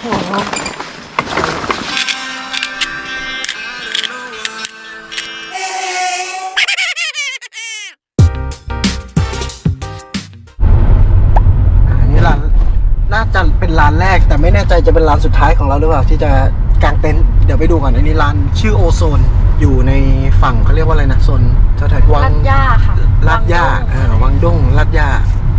โหอันนี้ร้านน่าจะเป็นร้านแรก แต่ไม่แน่ใจจะเป็นร้านสุดท้ายของเราหรือเปล่าที่จะกางเต็นท์เดี๋ยวไปดูก่อนอันนี้ร้านชื่อโอโซนอยู่ในฝั่งเขาเรียกว่าอะไรนะโซนแถวๆวังลาดย่าค่ะลาดย่าเออวังด้งลาดย่า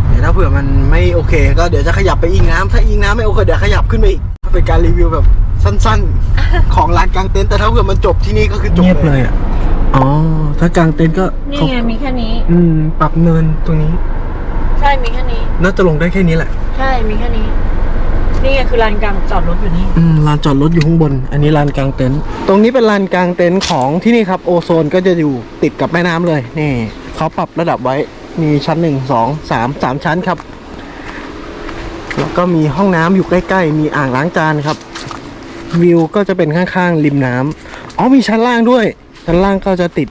เดี๋ยวถ้าเผื่อมันไม่โอเค ก็เดี๋ยวจะขยับไปอิงน้ำถ้าอิงน้ำไม่โอเคเดี๋ยวขยับขึ้นไปอีก เป็นการรีวิวแบบสั้นๆ ของร้านกางเต็นท์แต่ถ้าเผื่อมันจบที่นี่ก็คือจบเลยอะ อ๋อ ถ้ากางเต็นท์ก็นี่ไงมีแค่นี้ อืม ปรับเนินตรงนี้ ใช่มีแค่นี้ น่าจะลงได้แค่นี้แหละ ใช่มีแค่นี้ นี่ไงคือลานกลางจอดรถอยู่นี่ อืมลานจอดรถอยู่ข้างบน อันนี้ลานกลางเต็นท์ตรงนี้เป็นลานกลางเต็นท์ของที่นี่ครับ โอโซนก็จะอยู่ติดกับแม่น้ำเลยนี่เขาปรับระดับไว้มีชั้นหนึ่งสองสามสามชั้นครับ แล้วก็มีห้องน้ำอยู่ใกล้ๆ มีอ่างล้างจานครับ วิวก็จะเป็นข้างๆริมน้ำอ๋อมีชั้นล่างด้วย ชั้นล่างก็จะติด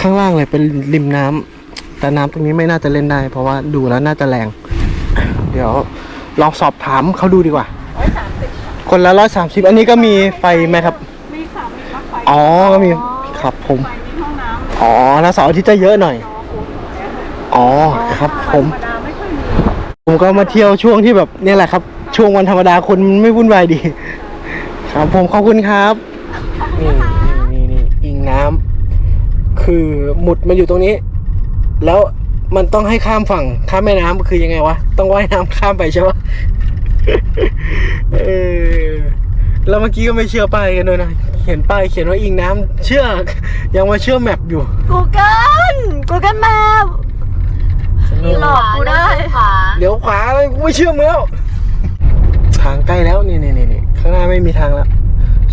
ข้างล่างเลยเป็นริมน้ำแต่น้ำตรงนี้ไม่น่าจะเล่นได้ เพราะว่าดูแล้วน่าจะแรง เดี๋ยวลองสอบถามเขาดูดีกว่า คนละร้อยสามสิบอันนี้ก็มีไฟไหมครับ มีค่ะมีปลั๊กไฟอ๋อก็มีครับผมไฟมีห้องน้อ๋อแล้วเสาร์อาทิตย์จะเยอะหน่อย อ๋อำครับผม ผมก็มาเที่ยวช่วงที่แบบเนี่ยแหละครับ ช่วงวันธรรมดาคนมันไม่วุ่นวายดี ครับผมขอบคุณครับนี่นี่นี่อิงน้ำคือหมุดมาอยู่ตรงนี้ แล้วมันต้องให้ข้ามฝั่งข้ามแม่น้ำคือยังไงวะต้องว่ายน้ำข้ามไปใช่ปะเออแล้วเมื่อกี้ก็ไม่เชื่อป้ายกันด้วยนะเห็นป้ายเขียนว่าอิงน้ำเชื่อยังมาเชื่อแมปอยู่กูเกิลกูเกิลแมพหลอกกูได้ เดี๋ยวขวาเลยกูไม่เชื่อมึงแล้วทางใกล้แล้วนี่นี่นี่นี่ข้างหน้าไม่มีทางแล้ว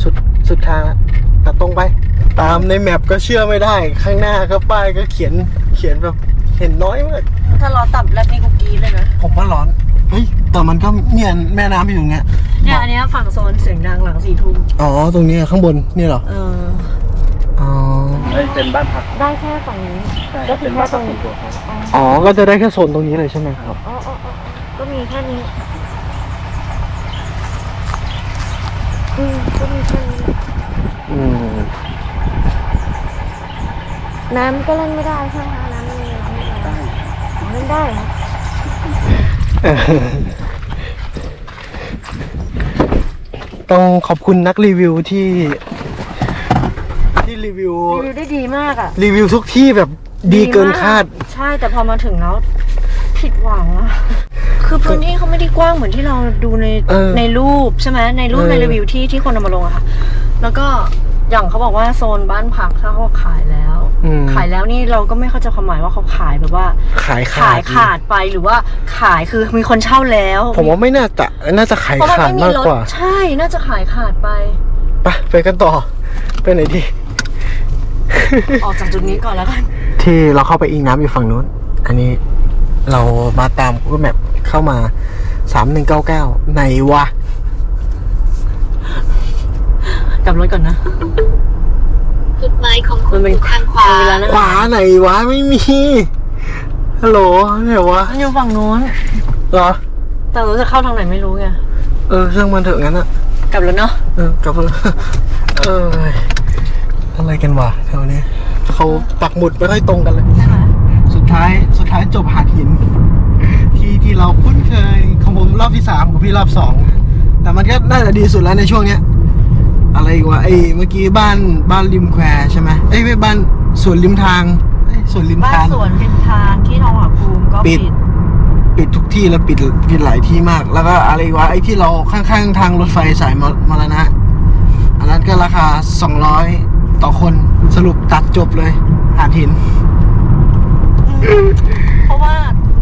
สุดสุดทางแล้วตัดตรงไป ตามในแมปก็เชื่อไม่ได้ ข้างหน้าก็ป้ายก็เขียนเขียนแบบเห็นน้อยมากถ้ารอตับแรกนี่กูกรีดเลยนะผมว่าร้อนเฮ้ยแต่มันก็เนี่ยแม่น้ำอยู่ตรงเนี้ยเนี่ยอันเนี้ยฝั่งโซนเสียงดังหลังสี่ทุ่มอ๋อตรงนี้ข้างบนนี่เหรอเอออ๋อเป็นบ้านพักได้แค่ฝั่งนี้ใช่ก็คือเป็นแค่บ้านตพัรกงส่วนี้นตัวเขาอ๋อก็จะได้แค่โซนตรงนี้เลยใช่ไหมครับอ๋ออ๋ออ๋อก็ มีแค่นี้อืมก็มีแค่นี้อืมน้ำก็เล่นไม่ได้ใช่ไหมคะน้ำไม่มีน้ำไม่ได้อ๋อเล่นได้เหรอต้องขอบคุณนักรีวิวที่ ที่รีวิว รีวิวได้ดีมากอะรีวิวทุกที่แบบดีเกินคาด ใช่แต่พอมาถึงแล้ว ผิดหวังอะ คือพื้นที่เขาไม่ได้กว้างเหมือนที่เราดูในเออในรูปใช่ไหมในรูปเออ ในรีวิวที่ที่คนเอามาลงอะค่ะ แล้วก็อย่างเขาบอกว่าโซนบ้านพักถ้าเขาขายแล้ว อืมขายแล้วนี่เราก็ไม่เข้าใจความหมายว่าเขาขายแบบว่า ขายขาขาดยขาดไปหรือว่าขายคือมีคนเช่าแล้วผมว่าไม่น่าจะน่าจะขายเพราะมันขาดไม่มีมากรถกว่าใช่น่าจะขายขาดไป ไปไปกันต่อไปไหนดี ออกจากจุดนี้ก่อนแล้วกันที่เราเข้าไปอิงน้ำอยู่ฝั่งนู้น อันนี้เรามาตาม Google Map เข้ามาสามหนึ่งเก้าเก้าไหนวะ กลับรถก่อนนะ จุดหมายของคุมันณเป็น อยู่ทางขวา เวลานะขวาไหนวะไม่มีฮัลโหลไหนวะมันอยู่ฝั่งนู้น เหรอ แต่เราจะเข้าทางไหนไม่รู้ไง เออช่างมันเถอะงั้นอะกลับแล้วเนาะ เออกลับมาเอออะไรกันวะแถวนี้เขาปักหมุดไม่ค่อยตรงกันเลยใช่ไหมสุดท้ายสุดท้ายจบหาดหินที่ที่ เราคุ้นเคยของผมรอบที่สามของพี่รอบสองแต่มันก็น่าจะดีสุดแล้วในช่วงเนี้ย อะไรอีกวะไอ้เมื่อกี้บ้านบ้านริมแควใช่ไหมเอ้ยไม่บ้านสวนริมทางเอ้ยสวนริมบ้านทาง สวนริมทางที่ทองหาภูมิก็ปิปิด ด ปิดทุกที่แล้วปิดปิดหลายที่มาก แล้วก็อะไรอีกวะไอ้ที่เราข้างๆ ทางรถไฟสายมรมรณะ อันนั้นก็ราคา 200 ต่อคนสรุปตัดจบเลยหาดหิน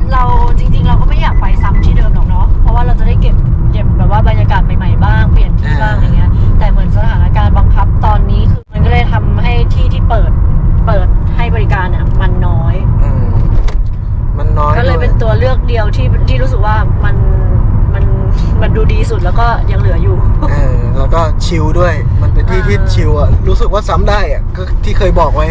เพราะว่าเราจริง ๆ เราก็ไม่อยากไปซ้ำที่เดิมหรอกเนาะเพราะว่าเราจะได้เก็บเก็บแบบว่าบรรยากาศใหม่ๆบ้างเปลี่ยนที่บ้างอะไรเงี้ย แต่เหมือนสถานการณ์บังคับตอนนี้คือมันก็เลยทำให้ที่ที่เปิดเปิดให้บริการเนี่ยมันน้อย อืมมันน้อยก็เลยด้วเป็นตัวเลือกเดียวที่ที่รู้สึกว่ามันมันมันดูดีสุดแล้วก็ยังเหลืออยู่ เออแล้วก็ชิลด้วย มันเป็นที่อ่าที่ชิลอะรู้สึกว่าซ้ำได้อะก็ที่เคยบอกไว้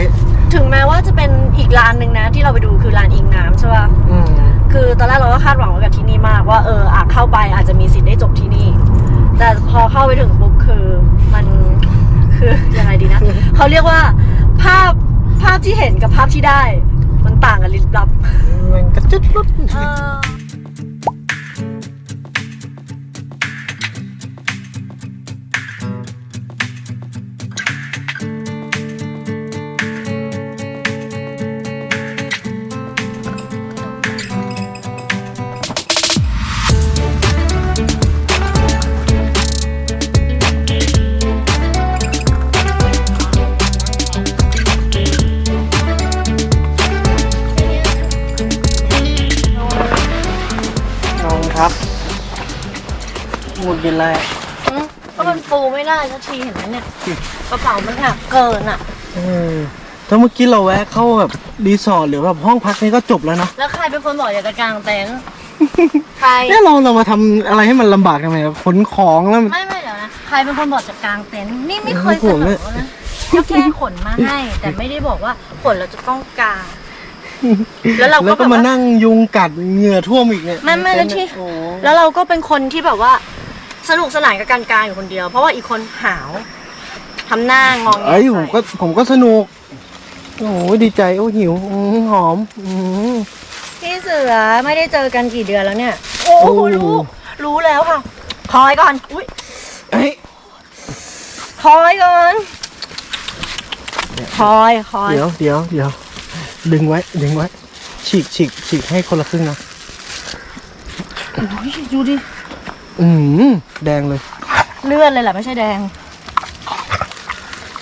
ถึงแม้ว่าจะเป็นอีกร้านหนึ่งนะที่เราไปดูคือร้านอิงน้ำใช่ป่ะ อืม คือตอนแรกเราก็คาดหวังไว้กับที่นี่มากว่าเอออาจเข้าไปอาจจะมีสิทธิ์ได้จบที่นี่อแต่พอเข้าไปถึงปุ๊บคือมันคือยังไงดีนะเขาเรียกว่าภาพภาพที่เห็นกับภาพที่ได้ มันต่างกันลิบลับ มันกระจุดรุด เออ หมุดเป็นไรอืมก็มันปูไม่ได้สักทีเห็นไหมเนี่ยกระเป๋ามันหนักเกินอะ เออถ้าเมื่อกี้เราแวะเข้าแบบรีสอร์ทหรือแบบห้องพักนี่ก็จบแล้วนะแล้วใครเป็นคนบอกอยากจะกางเต็นท์ใคร เนี่ยเราเรามาทำอะไรให้มันลำบากทำไมขนของแล้วมัน ไม่ไม่เดี๋ยวนะ ใครเป็นคนบอกจะกางเต็นท์นี่ไม่เคยผเสมนเนี่อยนะก็แค่ขนมาให้ แต่ไม่ได้บอกว่าขนเราจะต้องกาง แล้วเราก็แล้วก็แบบมาว่า นั่งยุงกัดเหงื่อท่วมอีกเนี่ยไม่ไม่แล้วที่ โอ้ แล้วเราก็เป็นคนที่แบบว่า สนุกสนานกับการกางอยู่คนเดียว เพราะว่าอีกคนหาวทำหน้างองแงเอ้ยผมใส่ก็ผมก็สนุก โอ้โหดีใจโอ้หิวอืมหอมอืม พี่เสือไม่ได้เจอกันกี่เดือนแล้วเนี่ย โอ้โอ้ โหรู้รู้แล้วค่ะคอยก่อนอุ้ยเอ้ย คอยก่อนคอยคอย เดี๋ยวเดี๋ยวเดี๋ยวดึงไว้ดึงไว้ ฉีกฉีกฉีกให้คนละครึ่งนะอุ๊ยดูดิ อืมแดงเลย เลือดเลยแหละไม่ใช่แดง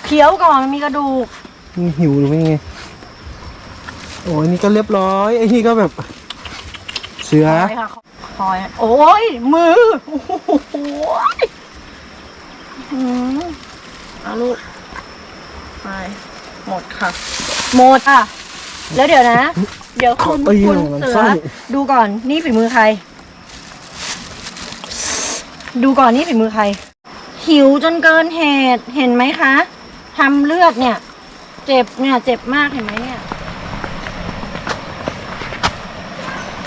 เคี้ยวก่อนมันมีกระดูกมึงหิวหรือไม่ไง โอ้ยนี่ก็เรียบร้อย ไอ้นี่ก็แบบ เสือ คอยค่ะคอยโอ้ยมือโอ้โหอืมเอาลูกไปหมดค่ะ หมดอะ แล้วเดี๋ยวนะ เดี๋ยวคุณขอตีคุณหน่อยมันเสืไส้ อดูก่อนนี่ฝีมือใคร ดูก่อนนี่ฝีมือใคร หิวจนเกินเหตุเห็นไหมคะทำเลือดเนี่ย เจ็บเนี่ยเจ็บมากเห็นไหมเนี่ย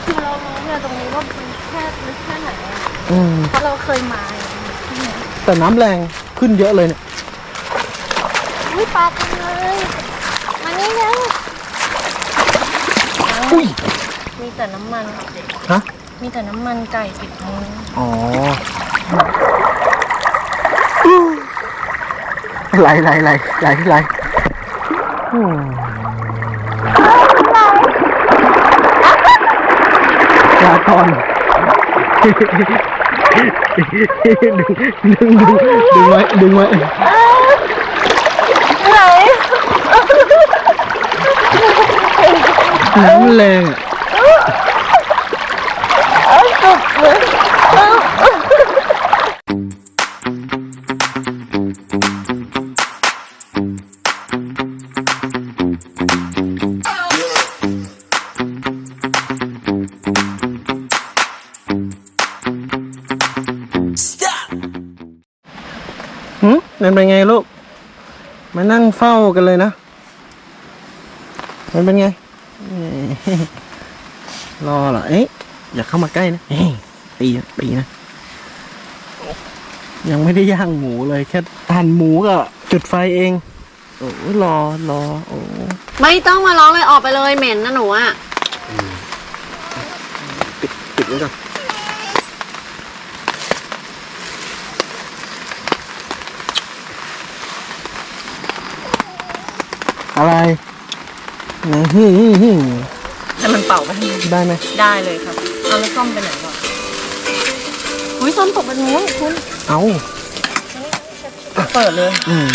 คือเรารู้เนี่ยตรงนี้ว่ามันแค่ลึกแค่ไหนอะอืม เพราะเราเคยมาอย่างที่เนี่ยแต่น้ำแรงขึ้นเยอะเลยเนี่ยอุ้ยปลาจังเลยมานี่แล้วอุ้ยมีแต่น้ำมันฮะมีแต่น้ำมันไก่ติดมืออ๋อ ไหลไหลไหลไหลไหลอื หนน้ำแรงอะสุดเลยหืมนั่นเป็นไงลูก มานั่งเฝ้ากันเลยนะ มันเป็นไง รอเหรอ เอ๊ะ อย่าเข้ามาใกล้นะเอ้ยตีนะตีนะ ยังไม่ได้ย่างหมูเลย แค่หั่นหมูกับจุดไฟเอง โอ้ยรอรอ โอ้ไม่ต้องมาร้องเลยออกไปเลยเหม็นนะหนูอะปิดปิดไว้ก่อน อะไรนะฮึ่มฮึ่มให้มันเป่าไปให้ได้ไหมได้เลยครับเอาแล้วส้มไปไหนก่อนอุ้ยส้มตกไปนู้นคุณเอา เปิดเลย อืม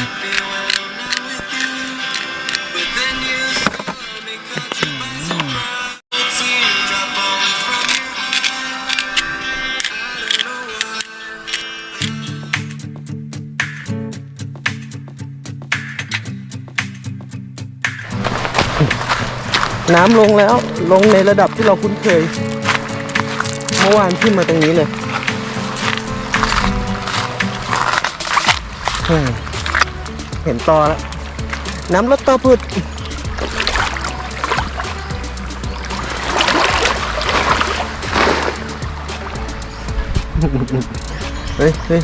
น้ำลงแล้วลงในระดับที่เราคุ้นเคย เมื่อวานขึ้นมาตรงนี้เลยเห็นตอแล้ว น้ำลดตอพุดเฮ้ยเฮ้ย